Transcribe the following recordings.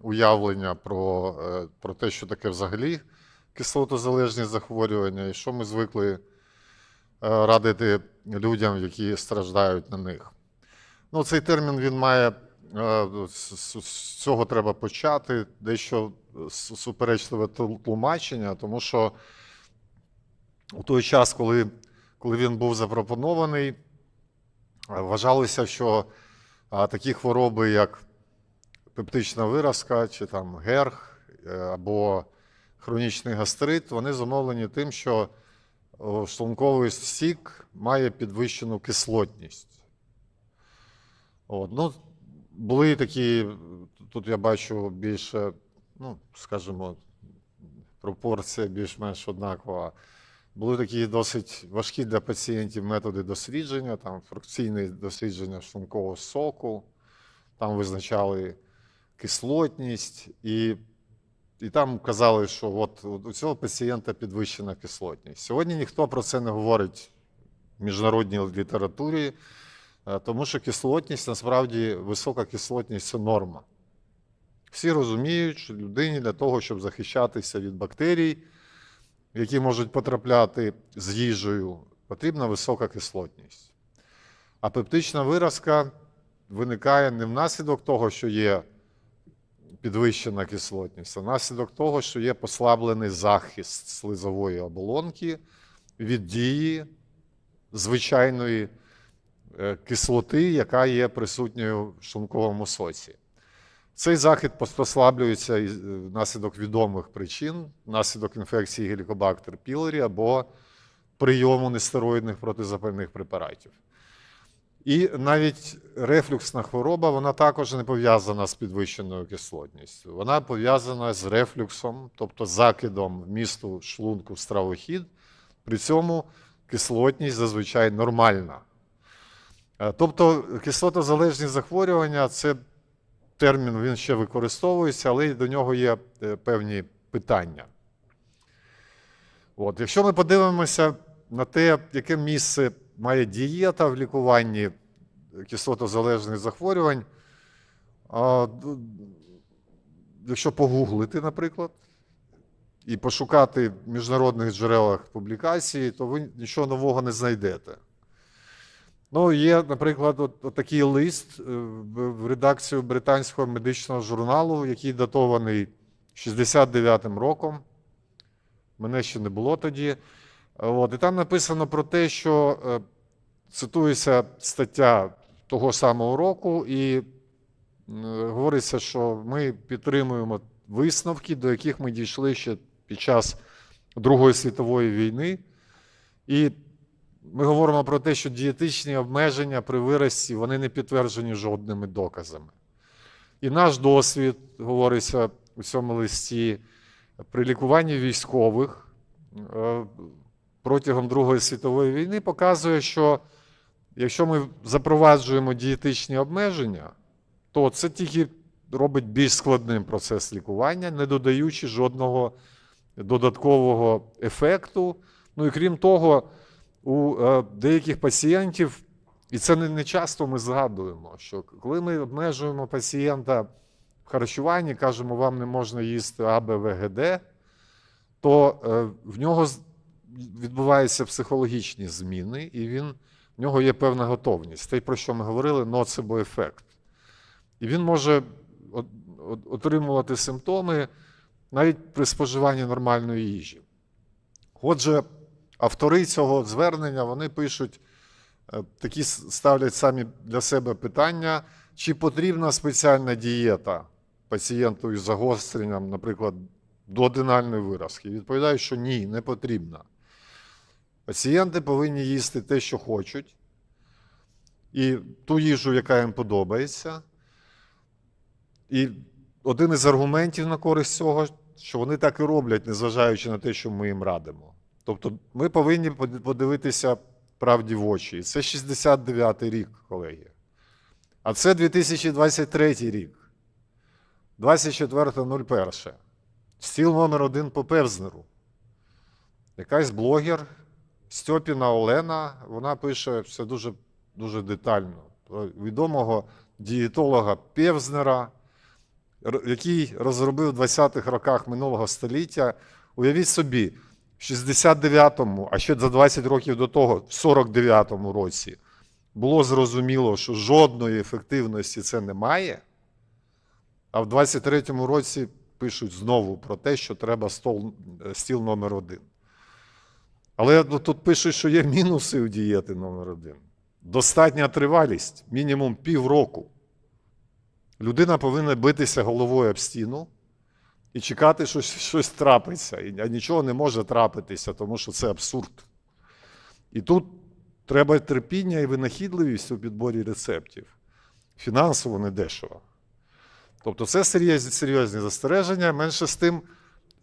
уявлення про, е, про те, що таке взагалі кислотозалежні захворювання, і що ми звикли е, радити людям, які страждають на них. Ну, цей термін він має е, з, цього треба почати, дещо суперечливе тлумачення, тому що у той час, коли, коли він був запропонований, вважалося, що такі хвороби, як пептична виразка, чи там герх, е, або хронічний гастрит, вони зумовлені тим, що шлунковий сік має підвищену кислотність. От, ну, були такі, тут я бачу більше, ну, скажімо, пропорція більш-менш однакова. Були такі досить важкі для пацієнтів методи дослідження, там фракційне дослідження шлункового соку, там визначали кислотність, і, і там казали, що от у цього пацієнта підвищена кислотність. Сьогодні ніхто про це не говорить в міжнародній літературі, е, тому що кислотність насправді висока кислотність це норма. Всі розуміють, що людині для того, щоб захищатися від бактерій, які можуть потрапляти з їжею, потрібна висока кислотність. А пептична виразка виникає не внаслідок того, що є підвищена кислотність, а внаслідок того, що є послаблений захист слизової оболонки від дії звичайної е, кислоти, яка є присутньою в шлунковому соці. Цей захід послаблюється е, внаслідок відомих причин, внаслідок інфекції гелікобактер пілорі або прийому нестероїдних протизапальних препаратів. І навіть рефлюксна хвороба, вона також не пов'язана з підвищеною кислотністю. Вона пов'язана з рефлюксом, тобто закидом вмісту шлунку в стравохід. При цьому кислотність зазвичай нормальна. Е, Тобто кислотозалежні захворювання це термін він ще використовується, але до нього є е, певні питання. От, якщо ми подивимося на те, яке місце має дієта в лікуванні кислотозалежних захворювань, якщо погуглити, наприклад, і пошукати в міжнародних джерелах публікації, то ви нічого нового не знайдете. Ну, є, наприклад, от, от такий лист е, в редакцію британського медичного журналу, який датований 69-м роком. Мене ще не було тоді. От, і там написано про те, що е, цитується стаття того самого року, і е, говориться, що ми підтримуємо висновки, до яких ми дійшли ще під час Другої світової війни. І ми говоримо про те, що дієтичні обмеження при вирості вони не підтверджені жодними доказами. І наш досвід, говориться у цьому листі, при лікуванні військових е, протягом Другої світової війни показує, що якщо ми запроваджуємо дієтичні обмеження, то це тільки робить більш складним процес лікування, не додаючи жодного додаткового ефекту. Ну і крім того, у е, деяких пацієнтів, і це не, часто ми згадуємо, що коли ми обмежуємо пацієнта в харчуванні, кажемо, вам не можна їсти А, Б, В, Г, Д, то е, в нього відбуваються психологічні зміни, і він, в нього є певна готовність. Те, про що ми говорили, ноцебо-ефект. І він може от- от- отримувати симптоми навіть при споживанні нормальної їжі. Отже, автори цього звернення вони пишуть, е, такі ставлять самі для себе питання, чи потрібна спеціальна дієта пацієнту із загостренням, наприклад, дуоденальної виразки. Відповідають, що ні, не потрібна. Пацієнти повинні їсти те, що хочуть, і ту їжу, яка їм подобається. І один із аргументів на користь цього, що вони так і роблять, незважаючи на те, що ми їм радимо. Тобто ми повинні подивитися правді в очі. І це 69-й рік, колеги. А це 2023 рік. 24.01. Стіл номер один по Певзнеру. Якась блогер Стьопіна Олена, вона пише все дуже, дуже детально. Відомого дієтолога Певзнера, який розробив в 20-х роках минулого століття. Уявіть собі, в 69-му, а ще за 20 років до того, в 49-му році, було зрозуміло, що жодної ефективності це немає. А в 23-му році пишуть знову про те, що треба стол, стіл номер один. Але тут пишуть, що є мінуси у дієти номер один. Достатня тривалість, мінімум півроку. Людина повинна битися головою об стіну і чекати, що щось, трапиться. А нічого не може трапитися, тому що це абсурд. І тут треба терпіння і винахідливість у підборі рецептів. Фінансово недешево. Тобто це серйозні застереження. Менше з тим,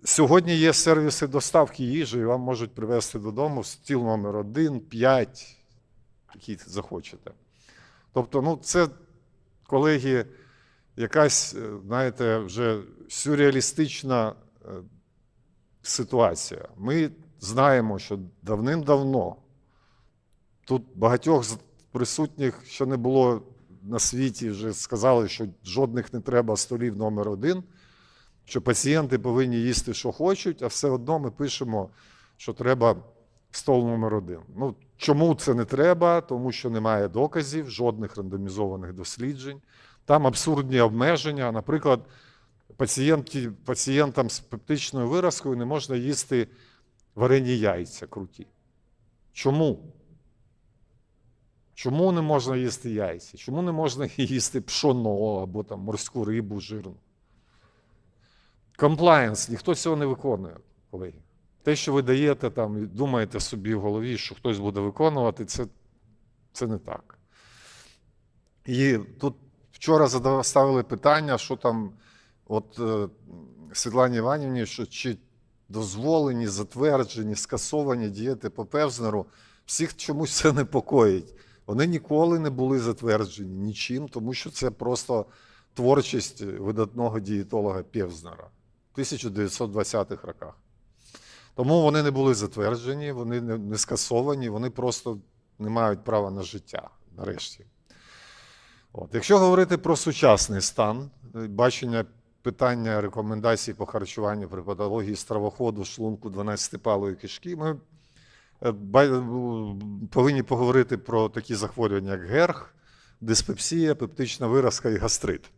сьогодні є сервіси доставки їжі, і вам можуть привезти додому стіл номер 1, 5, який захочете. Тобто, ну, це, колеги, якась, е, знаєте, вже сюрреалістична е, ситуація. Ми знаємо, що давним-давно тут багатьох присутніх, що не було на світі, вже сказали, що жодних не треба столів номер один, що пацієнти повинні їсти, що хочуть, а все одно ми пишемо, що треба стол номер один. Ну, чому це не треба? Тому що немає доказів, жодних рандомізованих досліджень. Там абсурдні обмеження. Наприклад, пацієнті, пацієнтам з пептичною виразкою не можна їсти варені яйця круті. Чому? Чому не можна їсти яйця? Чому не можна їсти пшоно або там морську рибу жирну? Комплаєнс, ніхто цього не виконує, колеги. Те, що ви даєте там і думаєте собі в голові, що хтось буде виконувати, це, це не так. І тут вчора задав- ставили питання, що там, от е, Світлані Іванівні, що чи дозволені, затверджені, скасовані дієти по Певзнеру, всіх чомусь це непокоїть. Вони ніколи не були затверджені нічим, тому що це просто творчість видатного дієтолога Певзнера 1920-х роках. Тому вони не були затверджені, вони не, скасовані, вони просто не мають права на життя нарешті. От. Якщо говорити про сучасний стан, е, бачення питання рекомендацій по харчуванню при патології стравоходу, шлунку 12-палої кишки, ми е, е, повинні поговорити про такі захворювання, як герх, диспепсія, пептична виразка і гастрит.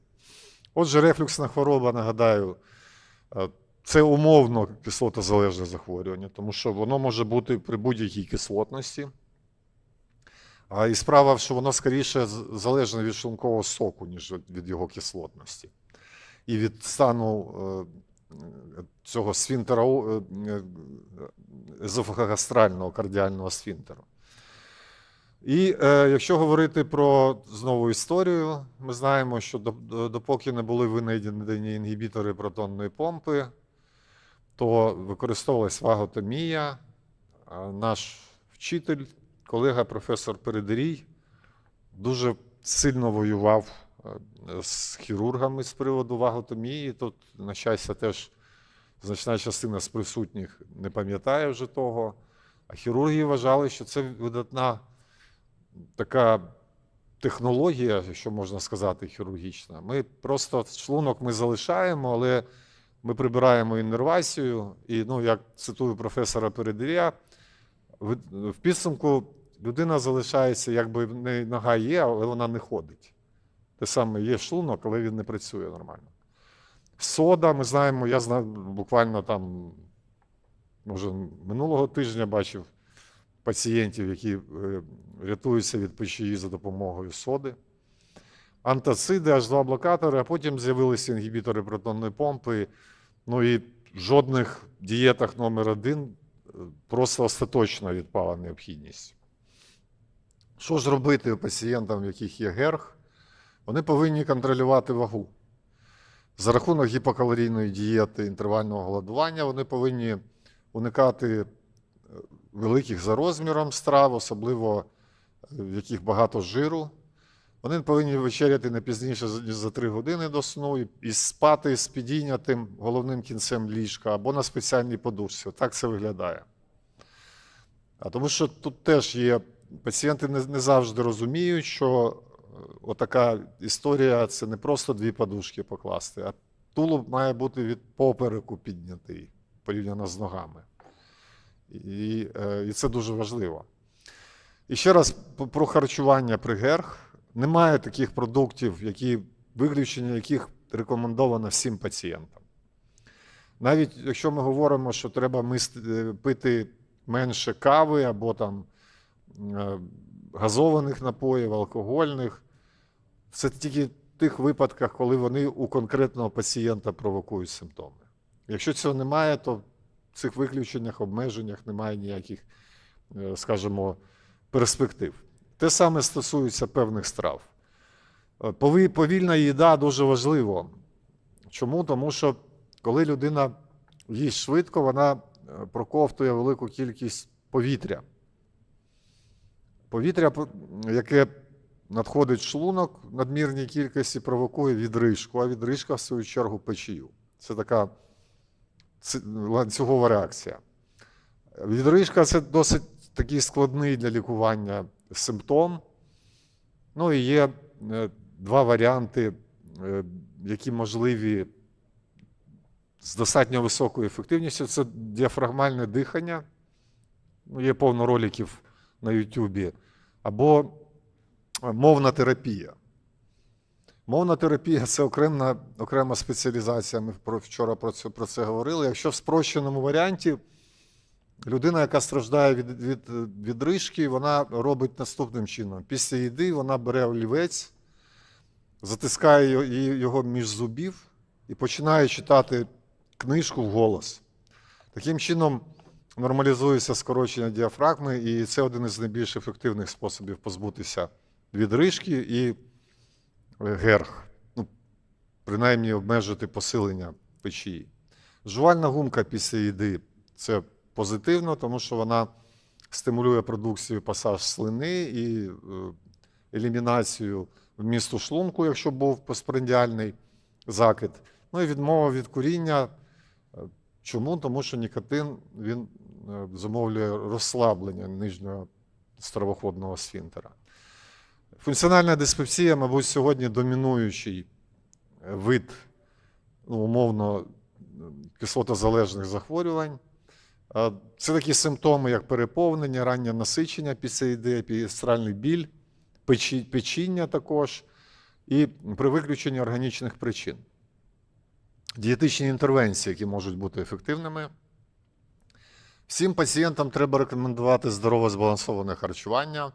Отже, рефлюксна хвороба, нагадаю, це умовно кислотозалежне захворювання, тому що воно може бути при будь-якій кислотності. А і справа, що воно скоріше залежне від шлункового соку, ніж від- його кислотності. І від стану е, е, цього сфінтера е, е, езофагастрального кардіального сфінтеру. І е, якщо говорити про знову історію, ми знаємо, що до- до- допоки не були винайдені інгібітори протонної помпи, то використовувалась ваготомія. Наш вчитель, колега професор Передерій, дуже сильно воював е, з хірургами з приводу ваготомії. Тут, на щастя, теж значна частина з присутніх не пам'ятає вже того. А хірурги вважали, що це видатна така технологія, що можна сказати, хірургічна. Ми просто шлунок ми залишаємо, але ми прибираємо іннервацію. І, ну, як цитую професора Передиря, в підсумку людина залишається, якби в неї нога є, але вона не ходить. Те саме є шлунок, але він не працює нормально. Сода, ми знаємо, я знаю буквально там, може, минулого тижня бачив пацієнтів, які е, рятуються від печії за допомогою соди. Антациди, H2 блокатори, а потім з'явилися інгібітори протонної помпи. Ну і в жодних дієтах номер один е, просто остаточно відпала необхідність. Що ж робити пацієнтам, в яких є герх? Вони повинні контролювати вагу. За рахунок гіпокалорійної дієти інтервального голодування вони повинні уникати е, великих за розміром страв, особливо в яких багато жиру. Вони повинні вечеряти не пізніше ніж за 3 години до сну і, і спати з підійнятим головним кінцем ліжка або на спеціальній подушці. Так це виглядає. А тому що тут теж є пацієнти не, не завжди розуміють, що е, отака історія це не просто дві подушки покласти, а тулуб має бути від попереку піднятий порівняно з ногами. І, е, і це дуже важливо. І ще раз про харчування при ГЕРХ. Немає таких продуктів, які, виключення яких рекомендовано всім пацієнтам. Навіть якщо ми говоримо, що треба е, пити менше кави або там е, газованих напоїв, алкогольних, це тільки в тих випадках, коли вони у конкретного пацієнта провокують симптоми. Якщо цього немає, то в цих виключеннях, обмеженнях немає ніяких, е, скажімо, перспектив. Те саме стосується певних страв. Е, Повільна їда дуже важливо. Чому? Тому що коли людина їсть швидко, вона е, проковтує велику кількість повітря. Повітря, яке надходить в шлунок в надмірній кількості, провокує відрижку, а відрижка, в свою чергу, печію. Це така ланцюгова реакція. Відрижка це досить такий складний для лікування симптом. Ну і є е, два варіанти, е, які можливі з достатньо високою ефективністю. Це діафрагмальне дихання. Ну, є повно роликів на Ютубі, або е, мовна терапія. Мовна терапія це окрема, окрема спеціалізація. Ми про- вчора про це, про це говорили. Якщо в спрощеному варіанті людина, яка страждає від, від, від рижки, вона робить наступним чином. Після їди вона бере олівець, затискає його- між зубів і починає читати книжку вголос. Таким чином нормалізується скорочення діафрагми, і це один із найбільш ефективних способів позбутися від рижки і е, герх. Ну, принаймні обмежити посилення печії. Жувальна гумка після їди це позитивно, тому що вона стимулює продукцію пасаж слини і е, елімінацію вмісту шлунку, якщо був постпрендіальний закид. Ну і відмова від куріння. Е, Чому? Тому що нікотин він е, зумовлює розслаблення нижнього стравоходного сфінктера. Функціональна диспепсія, мабуть, сьогодні домінуючий вид ну, умовно кислотозалежних захворювань. Це такі симптоми, як переповнення, раннє насичення після їди, епігастральний біль, печіння також, і при виключенні органічних причин. Дієтичні інтервенції, які можуть бути ефективними. Всім пацієнтам треба рекомендувати здорове збалансоване харчування,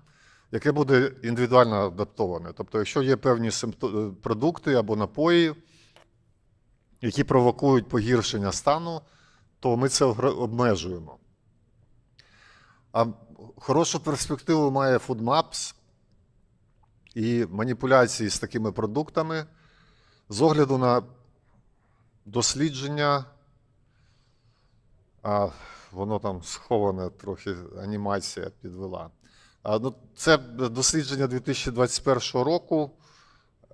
яке буде індивідуально адаптоване. Тобто, якщо є певні е, продукти або напої, які провокують погіршення стану, то ми це обмежуємо. А хорошу перспективу має FoodMaps і маніпуляції з такими продуктами з огляду на дослідження. А, воно там сховане, трохи анімація підвела. А, ну, це дослідження 2021 року.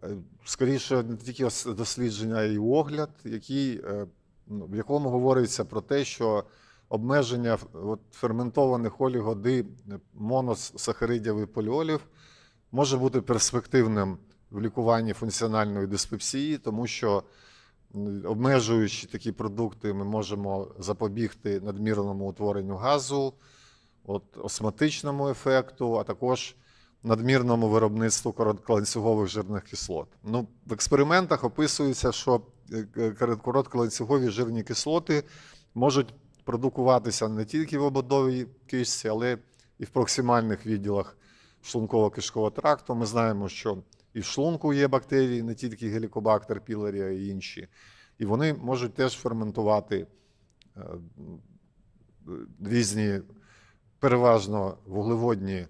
Е, Скоріше, не тільки дослідження, а й огляд, який, е, в якому говориться про те, що обмеження от, ферментованих олігоди моносахаридів і поліолів може бути перспективним в лікуванні функціональної диспепсії, тому що обмежуючи такі продукти, ми можемо запобігти надмірному утворенню газу, от, осматичному ефекту, а також надмірному виробництву коротколанцюгових жирних кислот. Ну, в експериментах описується, що е, е, коротколанцюгові жирні кислоти можуть продукуватися не тільки в ободовій кишці, але і в проксимальних відділах шлунково-кишкового тракту. Ми знаємо, що і в шлунку є бактерії, не тільки гелікобактер пілорі, а й інші. І вони можуть теж ферментувати е, різні переважно вуглеводні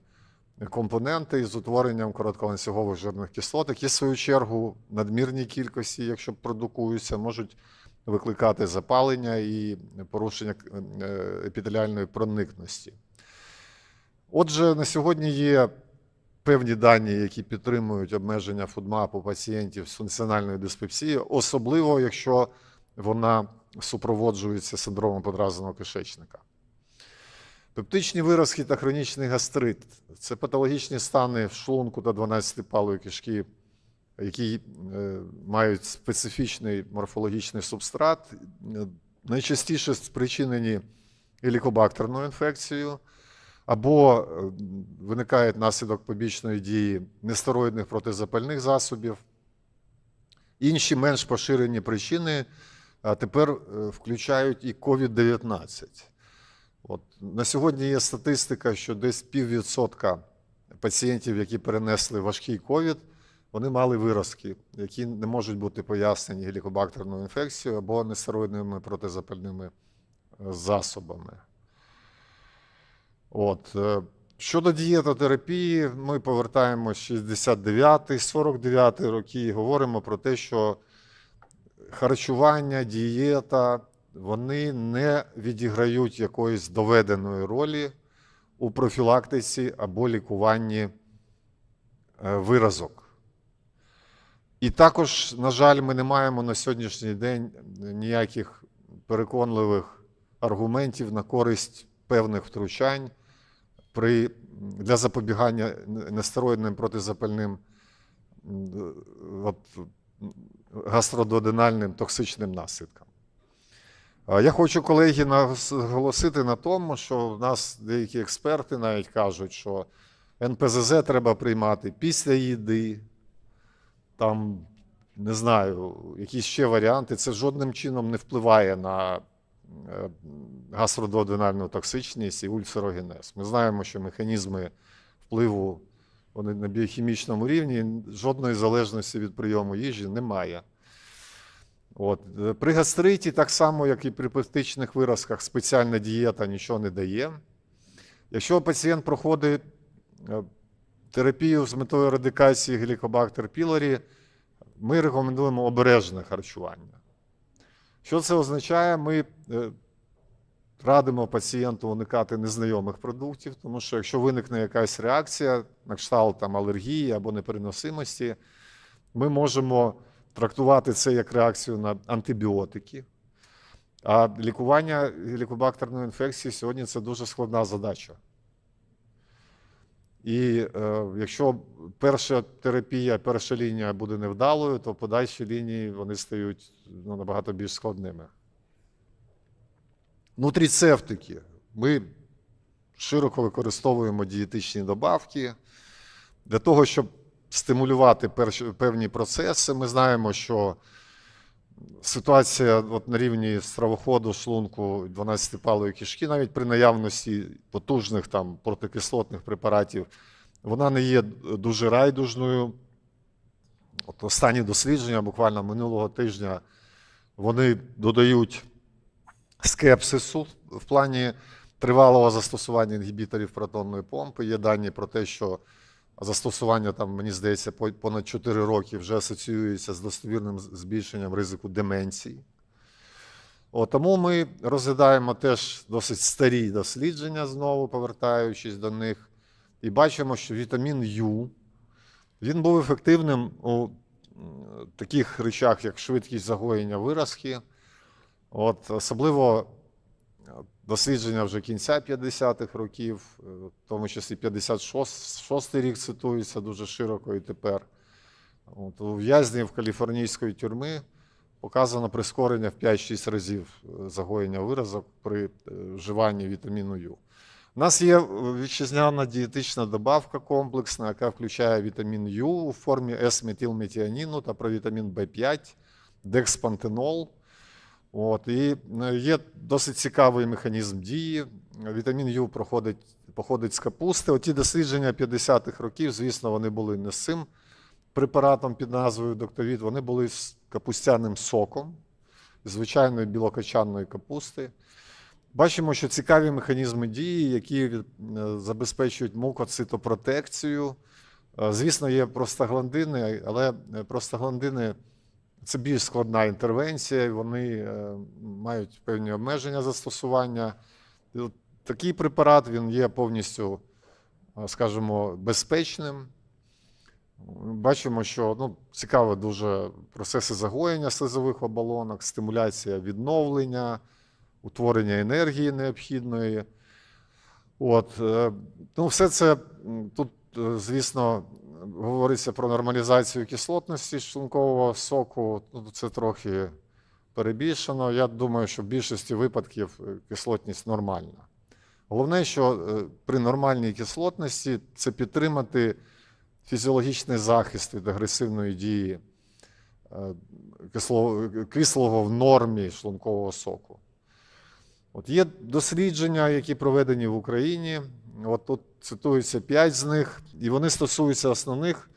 компоненти із утворенням коротколанцюгових жирних кислот, які, в свою чергу, в надмірній кількості, якщо продукуються, можуть викликати запалення і порушення е, епітеліальної проникності. Отже, на сьогодні є певні дані, які підтримують обмеження фудмапу пацієнтів з функціональною диспепсією, особливо якщо вона супроводжується синдромом подразненого кишечника. Пептичні виразки та хронічний гастрит це патологічні стани в шлунку та 12-палої кишки які е, мають специфічний морфологічний субстрат, найчастіше спричинені гелікобактерною інфекцією, або е, виникають наслідок побічної дії нестероїдних протизапальних засобів. Інші менш поширені причини тепер е, включають і COVID-19. От, на сьогодні є статистика, що десь піввідсотка пацієнтів, які перенесли важкий ковід, вони мали виразки, які не можуть бути пояснені гелікобактерною інфекцією або нестероїдними протизапальними е, засобами. От. е, Щодо дієтотерапії, ми повертаємось 69 49 роки і говоримо про те, що харчування, дієта, вони не відіграють якоїсь доведеної ролі у профілактиці або лікуванні е, виразок. І також, на жаль, ми не маємо на сьогоднішній день ніяких переконливих аргументів на користь певних втручань при, для запобігання нестероїдним протизапальним м, от, гастрододенальним токсичним наслідкам. Я хочу, колеги, наголосити на тому, що в нас деякі експерти навіть кажуть, що НПЗЗ треба приймати після їди, там, не знаю, якісь ще варіанти. Це жодним чином не впливає на е, гастрододенальну токсичність і ульцерогенез. Ми знаємо, що механізми впливу вони на біохімічному рівні, жодної залежності від прийому їжі немає. От. е, При гастриті, так само, як і при пептичних виразках, спеціальна дієта нічого не дає. Якщо пацієнт проходить е, терапію з метою ерадикації гелікобактер пілорі, ми рекомендуємо обережне харчування. Що це означає? Ми е, радимо пацієнту уникати незнайомих продуктів, тому що якщо виникне якась реакція, на кшталт там, алергії або непереносимості, ми можемо трактувати це як реакцію на антибіотики. А лікування гелікобактерної інфекції сьогодні це дуже складна задача. І е, якщо перша терапія, перша лінія буде невдалою, то подальші лінії вони стають ну, набагато більш складними. Нутріцептики. Ми широко використовуємо дієтичні добавки для того, щоб стимулювати певні процеси. Ми знаємо, що ситуація от на рівні стравоходу, шлунку, 12-палої кишки, навіть при наявності потужних там, протикислотних препаратів, вона не є дуже райдужною. От останні дослідження, буквально минулого тижня, вони додають скепсису в плані тривалого застосування інгібіторів протонної помпи. Є дані про те, що застосування, там, мені здається, понад 4 роки вже асоціюється з достовірним збільшенням ризику деменції. О, тому ми розглядаємо теж досить старі дослідження, знову повертаючись до них, і бачимо, що вітамін Ю він був ефективним у таких речах, як швидкість загоєння виразки. От, особливо дослідження вже кінця 50-х років, е, в тому числі 56-й рік цитується дуже широко і тепер. От, у в'язнів каліфорнійської тюрми показано прискорення в 5-6 разів е, загоєння виразок при е, вживанні вітаміну Ю. У нас є вітчизняна дієтична добавка комплексна, яка включає вітамін Ю у формі С-метилметіаніну та провітамін В5, декспантенол. От, і е, є досить цікавий механізм дії. Вітамін Ю проходить, походить з капусти. Оті дослідження 50-х років, звісно, вони були не з цим препаратом під назвою Доктовід, вони були з капустяним соком, звичайної білокачанної капусти. Бачимо, що цікаві механізми дії, які е, забезпечують мукоцитопротекцію. Е, Звісно, є простагландини, але простагландини це більш складна інтервенція, вони е, мають певні обмеження застосування. Такий препарат він є повністю, е, скажімо, безпечним. Бачимо, що ну, цікаво дуже процеси загоєння слизових оболонок, стимуляція відновлення, утворення енергії необхідної. От, е, ну, все це тут, звісно, говориться про нормалізацію кислотності шлункового соку, ну, це трохи перебільшено. Я думаю, що в більшості випадків е, кислотність нормальна. Головне, що е, при нормальній кислотності це підтримати фізіологічний захист від агресивної дії е, кислого в нормі шлункового соку. От є дослідження, які проведені в Україні. От тут цитується п'ять з них, і вони стосуються основних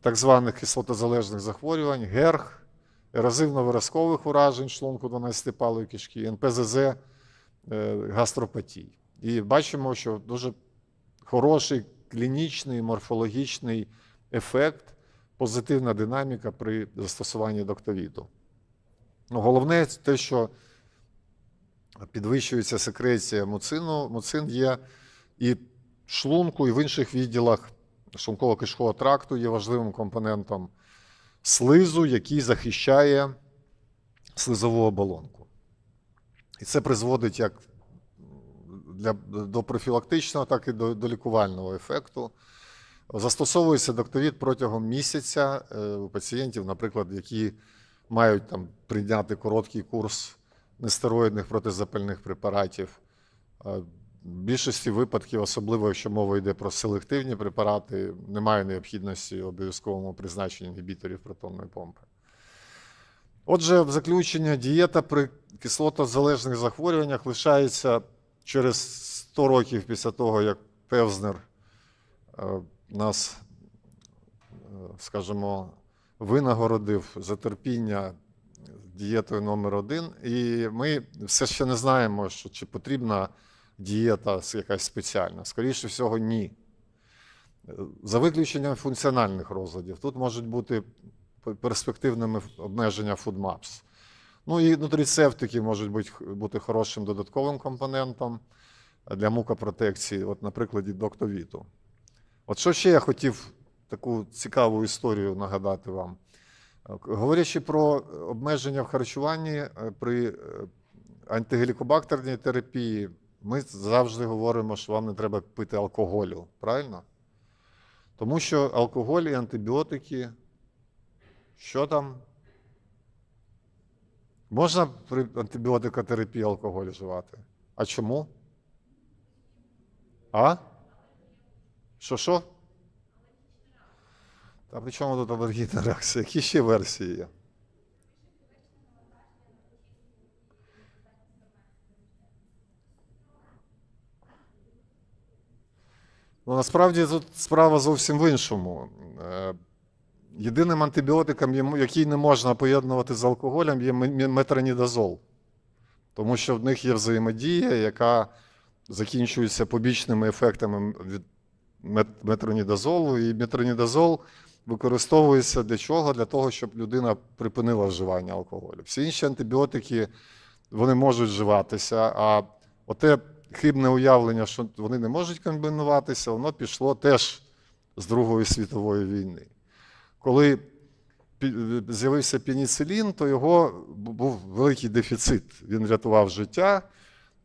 так званих кислотозалежних захворювань, ГЕРГ, ерозивно-виразкових уражень шлунку 12-палої кишки, НПЗЗ, е, гастропатій. І бачимо, що дуже хороший клінічний морфологічний ефект, позитивна динаміка при застосуванні доктовіду. Ну, головне те, що підвищується секреція муцину. Муцин є і шлунку, і в інших відділах шлунково-кишкового тракту є важливим компонентом слизу, який захищає слизову оболонку. І це призводить як для, до профілактичного, так і до, до лікувального ефекту. Застосовується доктовід протягом місяця е, у пацієнтів, наприклад, які мають там прийняти короткий курс нестероїдних протизапальних препаратів. В більшості випадків, особливо якщо мова йде про селективні препарати, немає необхідності в обов'язковому призначенні інгібіторів протонної помпи. Отже, в заключення дієта при кислотозалежних захворюваннях лишається через 100 років після того, як Певзнер е, нас, е, скажімо, винагородив за терпіння дієтою номер один. І ми все ще не знаємо, що чи потрібна дієта якась спеціальна. Скоріше всього, ні. За виключенням функціональних розладів. Тут можуть бути перспективними обмеження FoodMaps. Ну і нутрицептики можуть бути, бути хорошим додатковим компонентом для мукопротекції, от на доктовіту. От що ще я хотів таку цікаву історію нагадати вам. Говорячи про обмеження в харчуванні е, при е, антиглікобактерній терапії, ми завжди говоримо, що вам не треба пити алкоголю, правильно? Тому що алкоголь і антибіотики, що там? Можна при антибіотикотерапії алкоголь вживати? А чому? А? Що що? Та при чому тут алергійна реакція? Які ще версії є? Ну, насправді тут справа зовсім в іншому. Е, Єдиним антибіотиком, який не можна поєднувати з алкоголем, є ме- метронідазол. Тому що в них є взаємодія, яка закінчується побічними ефектами від мет- метронідазолу. І метронідазол використовується для чого? Для того, щоб людина припинила вживання алкоголю. Всі інші антибіотики вони можуть вживатися, а оте хибне уявлення, що вони не можуть комбінуватися, воно пішло теж з Другої світової війни. Коли з'явився пеніцилін, то його був великий дефіцит. Він рятував життя,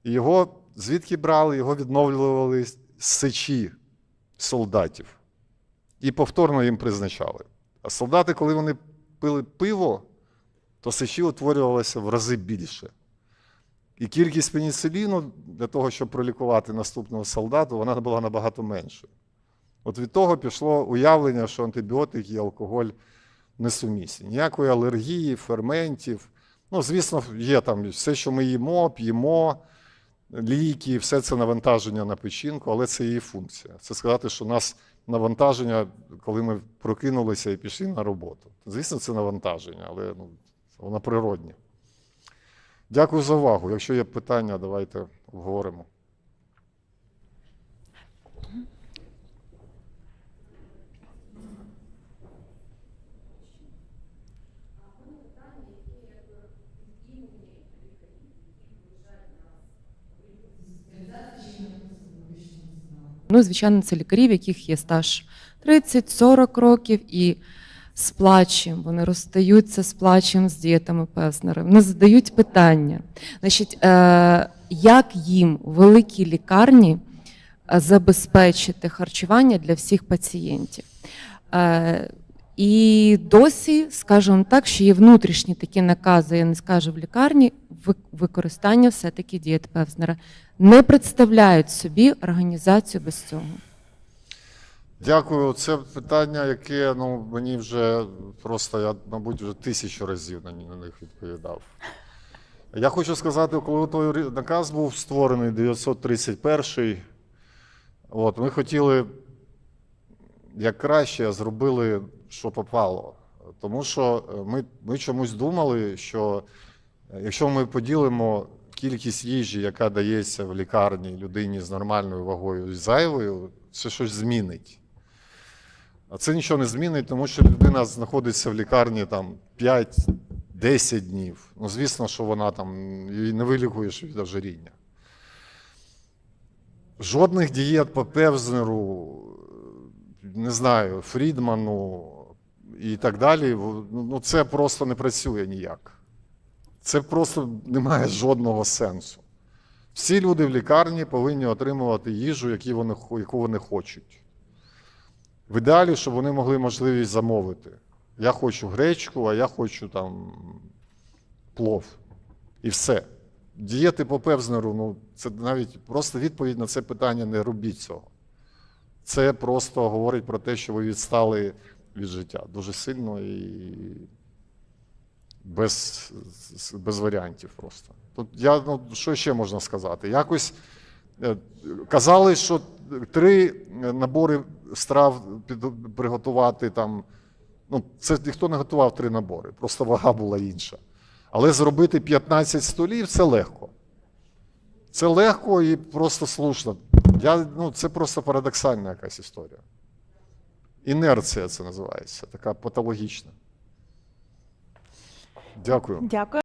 і його звідки брали? Його відновлювали з сечі солдатів і повторно їм призначали. А солдати, коли вони пили пиво, то сечі утворювалося в рази більше. І кількість пеніциліну для того, щоб пролікувати наступного солдата, вона була набагато меншою. От від того пішло уявлення, що антибіотики і алкоголь несумісні. Ніякої алергії, ферментів. Ну, звісно, є там все, що ми їмо, п'ємо, ліки, все це навантаження на печінку, але це її функція. Це сказати, що у нас навантаження, коли ми прокинулися і пішли на роботу. Звісно, це навантаження, але ну, воно природнє. Дякую за увагу. Якщо є питання, давайте обговоримо. Ну, звичайно, це лікарі, в яких є стаж 30-40 років і з плачем. Вони розстаються з плачем з дієтами Пезнера. Вони задають питання. Значить, е, як їм у великій лікарні е, забезпечити харчування для всіх пацієнтів? Е, і досі, скажімо так, що є внутрішні такі накази, я не скажу в лікарні, ви- використання все-таки дієт Певзнера. Не представляють собі організацію без цього. Дякую. Це питання, яке ну, мені вже просто, я, мабуть, вже тисячу разів на, них відповідав. Я хочу сказати, коли той наказ був створений 931, от, ми хотіли як краще, зробили, що попало. Тому що е, ми, ми чомусь думали, що е, якщо ми поділимо кількість їжі, яка дається в лікарні людині з нормальною вагою і зайвою, це щось змінить. А це нічого не змінить, тому що людина знаходиться в лікарні там 5-10 днів. Ну, звісно, що вона там її не вилікуєш від ожиріння. Жодних дієт по Певзнеру, не знаю, Фрідману і так далі. Ну, це просто не працює ніяк. Це просто не має жодного сенсу. Всі люди в лікарні повинні отримувати їжу, яку вони хочуть. В ідеалі, щоб вони могли можливість замовити. Я хочу гречку, а я хочу там плов. І все. Дієти по Певзнеру, ну, це навіть просто відповідь на це питання не робіть цього. Це просто говорить про те, що ви відстали від життя дуже сильно і без, без варіантів просто. Тут я, ну, що ще можна сказати? Якось е, казали, що три набори страв приготувати там. Ну, це ніхто не готував три набори, просто вага була інша. Але зробити 15 столів це легко. Це легко і просто слушно. Я, ну, це просто парадоксальна якась історія. Інерція це називається, така патологічна. Дякую. Дякую.